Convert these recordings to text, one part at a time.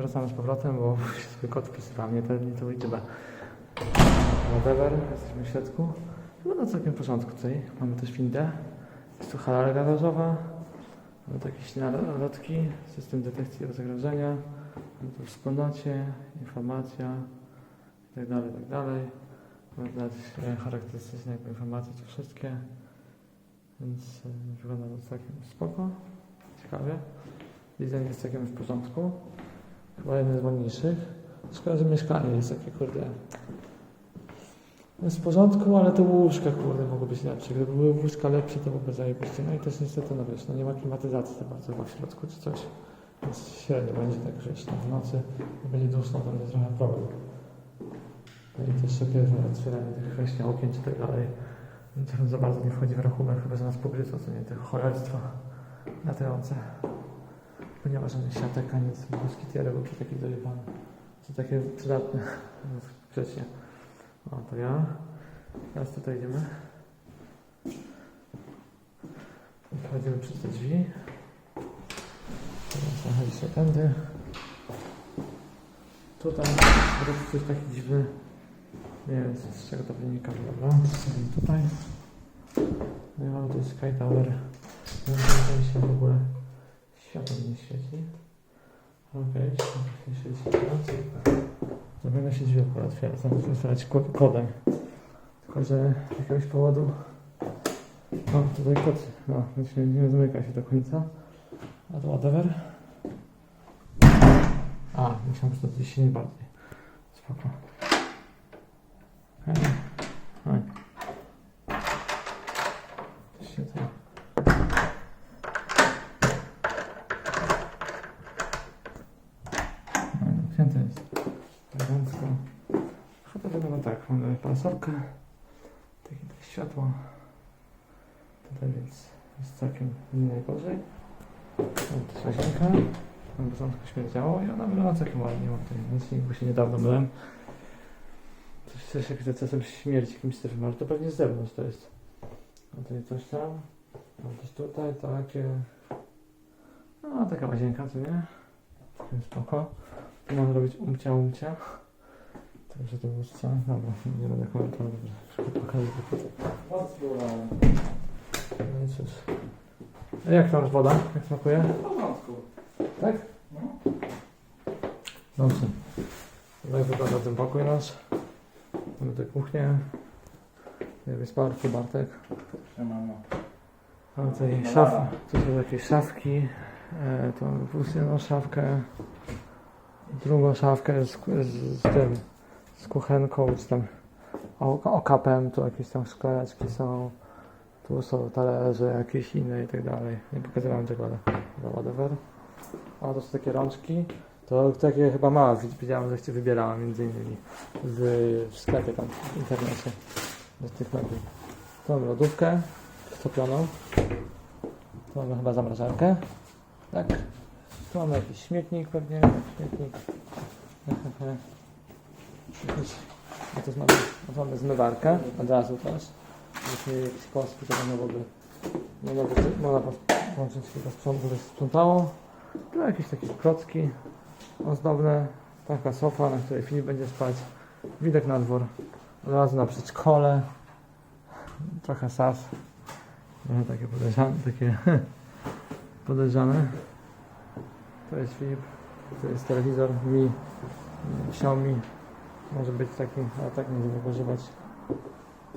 wracamy z powrotem, bo sobie kot wpisywała, nie to, nie to liczbę. Whatever, jesteśmy w środku. Chyba na całkiem porządku tutaj. Mamy też windę. Jest tu hala garażowa. Mamy tu jakieś nalotki, system detekcji zagrożenia. Mamy tu wspólnocie, informacja itd. itd. Mamy dać charakterystyczne informacje, to wszystkie. Więc e, wygląda to całkiem spoko. Ciekawie. Design jest całkiem w porządku. Chyba jeden z ładniejszych. Szkoda, że mieszkanie jest takie kurde. Jest w porządku, ale te łóżka kurde mogły być lepsze. Gdyby były łóżka lepsze, to byłoby zajebiście. No i też niestety, no wiesz, no nie ma klimatyzacji za bardzo w środku czy coś. Więc średnio będzie tak, że w nocy będzie duszno, to będzie trochę problem. No i też takie że otwieranie tych właśnie okien czy tak dalej. No To za bardzo nie wchodzi w rachunek, chyba że nas pogryzą, co nie, tego cholerstwa latające. Bo nie ma żadnych siatek, ani nic, moskitierek, bo takie dojebane. To takie przydatne grzecznie. O, to ja. Teraz tutaj idziemy. Wchodzimy przez te drzwi. Teraz zachodzi się tędy. Tutaj jest coś taki dziwny. Nie wiem z czego to wynika, dobra. Tutaj. No i mamy tu Sky Tower. Nie wiem, się w ogóle światło nie świeci. Okej, światło się świeci. Zapewne się drzwi akurat otwiera, otwierać ko- kodem. Tylko, że z jakiegoś powodu... O, tutaj kod, no, znaczy nie zamyka się do końca. A to whatever. A, myślałem, że to gdzieś silniej bardziej. Spoko. Okej. Oj. Coś się tutaj... No, Zamknięte jest. Elegancko. Chyba wygląda tak. Mamy parasolkę. Takie tutaj światło. Tutaj więc jest całkiem najgorzej. Mam też łazienkę. Na początku śmierdziało i ona wygląda całkiem ładnie. Mam tutaj nocnik, bo niedawno myłem. Coś też jak czasem śmierci jakimś syfem, ale to pewnie z zewnątrz to jest. A tutaj coś tam. Mam też tutaj takie... No, taka łazienka, co nie? Spoko. Tu można robić umcia, umcia. Także to było co? Dobra, nie będę komentował. Dobra, pokażę tylko. No i cóż. A jak tam woda? Jak smakuje? Tak? No. Dobrze. Tak wygląda ten pokój nasz. Mamy tutaj kuchnię. Jest Bartek, Bartek. Mamy tutaj szafy. dobra. Tu są jakieś szafki. E, tu mamy plus jedną szafkę. Drugą szafkę z, z, z tym. Z kuchenką, czy tam okapem. Tu jakieś tam szklaneczki są. Tu są talerze jakieś inne i tak dalej. Nie pokazywałem tego, ale whatever. A to są takie rączki. To takie chyba mała wi- widziałam, że się wybierała między innymi w, w sklepie tam w internecie. Do tych meblów. Tu mamy lodówkę stopioną. Tu mamy chyba zamrażarkę. Tak. Tu mamy jakiś śmietnik pewnie. Śmietnik. A tu mamy, tu mamy zmywarkę od razu też. Jeśli jakieś kostki, to można byłoby można, można połączyć kilka sprząt, żeby sprzątało. Tu jakieś takie klocki ozdobne. Taka sofa, na której Filip będzie spać. Widok na dwór. Od razu na przedszkole. Trochę sas. Trochę takie podejrzane. Takie podejrzane. To jest Filip. To jest telewizor Mi. Xiaomi. Może być taki, ale tak nie go używać.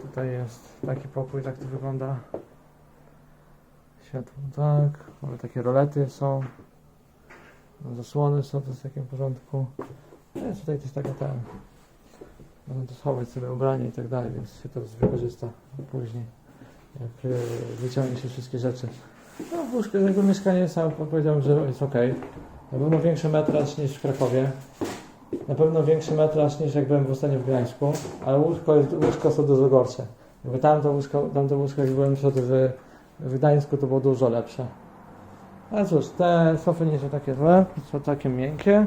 Tutaj jest taki pokój, tak to wygląda. Światło tak, mamy takie rolety są. Zasłony są to w takim porządku. No Jest tutaj też taka ten. Można to schować sobie ubranie i tak dalej, więc się to wykorzysta później. Jak yy, wyciągnie się wszystkie rzeczy. No w łóżku, jakby mieszkanie sam powiedziałem, że jest ok. Na pewno większy metraż niż w Krakowie. Na pewno większy metraż niż jak byłem w ostatnio w Gdańsku, ale łóżko, jest, łóżko są dużo gorsze. Jakby tamto łóżko, tamto łóżko jak byłem wtedy w, w Gdańsku to było dużo lepsze. Ale cóż, te sofy nie są takie złe, są takie miękkie.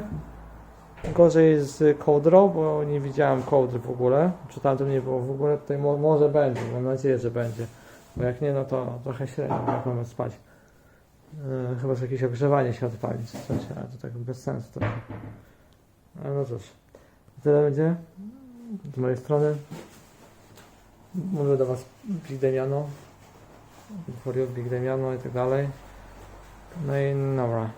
Gorzej z kołdrą, bo nie widziałem kołdry w ogóle. Czy tam nie było w ogóle, tutaj mo może będzie, mam nadzieję, że będzie. Bo jak nie, no to trochę średnio, jak mamy spać. Yy, chyba, że jakieś ogrzewanie się odpali czy coś, ale to tak bez sensu trochę. No cóż, tyle będzie z mojej strony. Mówię do Was Big you Big Demiano i tak dalej. No i dobra,